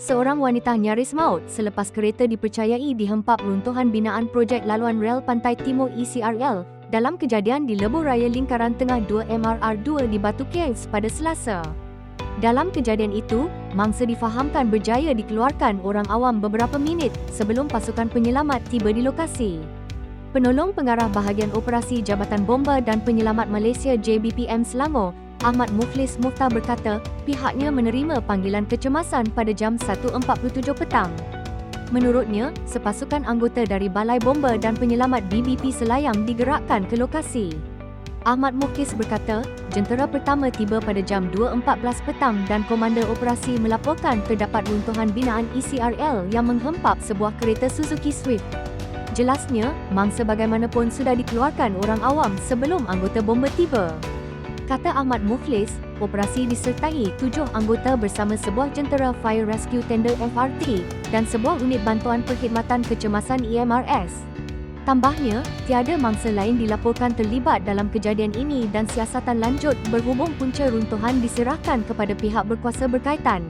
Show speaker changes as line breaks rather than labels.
Seorang wanita nyaris maut selepas kereta dipercayai dihempap runtuhan binaan projek laluan rel Pantai Timur ECRL dalam kejadian di Lebuh Raya Lingkaran Tengah 2 MRR2 di Batu Caves pada Selasa. Dalam kejadian itu, mangsa difahamkan berjaya dikeluarkan orang awam beberapa minit sebelum pasukan penyelamat tiba di lokasi. Penolong Pengarah Bahagian Operasi Jabatan Bomba dan Penyelamat Malaysia JBPM Selangor, Ahmad Muflis Mukhtar berkata pihaknya menerima panggilan kecemasan pada jam 1.47 petang. Menurutnya, sepasukan anggota dari Balai Bomba dan Penyelamat BBP Selayang digerakkan ke lokasi. Ahmad Mukis berkata, jentera pertama tiba pada jam 2.14 petang dan Komander Operasi melaporkan terdapat runtuhan binaan ECRL yang menghempap sebuah kereta Suzuki Swift. Jelasnya, mangsa bagaimanapun sudah dikeluarkan orang awam sebelum anggota bomba tiba. Kata Ahmad Muflis, operasi disertai tujuh anggota bersama sebuah jentera Fire Rescue Tender FRT dan sebuah unit bantuan perkhidmatan kecemasan EMRS. Tambahnya, tiada mangsa lain dilaporkan terlibat dalam kejadian ini dan siasatan lanjut berhubung punca runtuhan diserahkan kepada pihak berkuasa berkaitan.